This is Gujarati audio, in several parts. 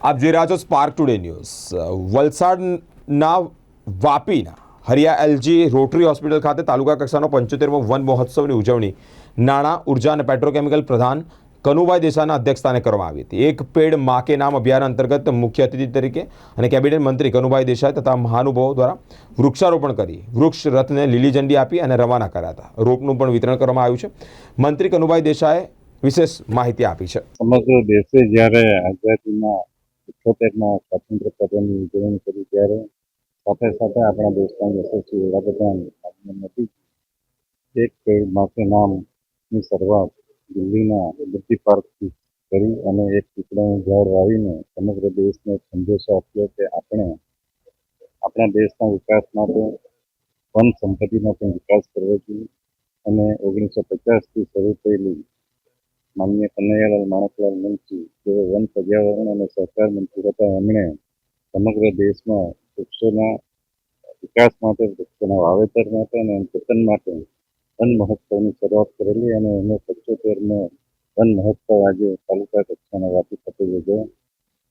આપ જોઈ રહ્યા છો સ્પાર્ક ટુડે ન્યૂઝ વલસાડના વાપીના હરિયા એલજી રોટરી હોસ્પિટલ ખાતે તાલુકા કક્ષાનો પંચોતેરમો વન મહોત્સવની ઉજવણી નાણાં, ઊર્જા અને પેટ્રોકેમિકલ પ્રધાન કનુભાઈ દેસાઈના અધ્યક્ષસ્થાને કરવામાં આવી હતી. એક પેડ મા કે નામ અભિયાન અંતર્ગત મુખ્ય અતિથિ તરીકે અને કેબિનેટ મંત્રી કનુભાઈ દેસાઈ તથા મહાનુભાવો દ્વારા વૃક્ષારોપણ કરી, વૃક્ષ રથને લીલી ઝંડી આપી અને રવાના કર્યા હતા. રોપનું પણ વિતરણ કરવામાં આવ્યું છે. મંત્રી કનુભાઈ દેસાઈએ વિશેષ માહિતી આપી છે. સમગ્ર દેશે જ્યારે આઝાદીના ઇઠ્ઠોતેરના સ્વાતંત્ર્ય પર્વની ઉજવણી કરી ત્યારે સાથે સાથે આપણા દેશના યશસ્વી વડાપ્રધાન નરેન્દ્ર એક પેડ માથે નામની શરૂઆત દિલ્હીના લિબર્ટી પાર્કથી કરી અને એક પીપળાનું ઝાડ વાવીને સમગ્ર દેશને એક સંદેશો આપ્યો કે આપણે આપણા દેશના વિકાસ માટે વન સંપત્તિનો પણ વિકાસ કરવો જોઈએ. અને ઓગણીસો પચાસથી શરૂ થયેલી માનનીય કનૈયાલાલ માણકલાલ મંત્રી જેઓ વન પર્યાવરણ અને સહકાર મંત્રી હતા, એમણે સમગ્ર દેશમાં વૃક્ષોના વિકાસ માટે, વૃક્ષોના વાવેતર માટે અને જતન માટે વન મહોત્સવની શરૂઆત કરેલી અને એનો પંચોતેરમો વન મહોત્સવ આજે તાલુકા કક્ષાના વાપી ખાતે યોજાયો.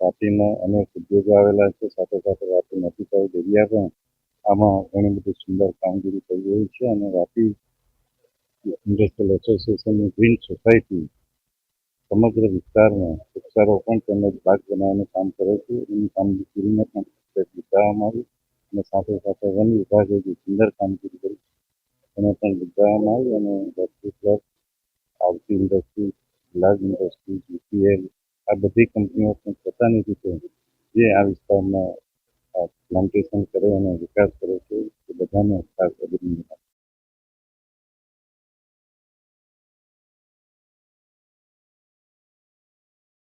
વાપીમાં અનેક ઉદ્યોગો આવેલા છે, સાથે સાથે વાપી નદી સાઈડ એરિયા પણ આમાં ઘણી બધી સુંદર કામગીરી થઈ રહી છે અને વાપી ઇન્ડસ્ટ્રીયલ એસોસિએશનની ગ્રીન સોસાયટી સમગ્ર વિસ્તારમાં વૃક્ષારોપણ તેમજ બાગ બનાવવાનું કામ કરે છે એની કામગીરીને પણ બિરદાવવામાં આવી અને સાથે સાથે વન વિભાગે જે સુંદર કામગીરી કરી એને પણ બિરદાવવામાં આવી અને રોટરી ક્લબ આવતી ઇન્ડસ્ટ્રી લાજ ઇન્ડસ્ટ્રી જીપીએલ આ બધી કંપનીઓ પણ પોતાની રીતે જે આ વિસ્તારમાં પ્લાન્ટેશન કરે અને વિકાસ કરે છે, એ બધાને અભિનંદન.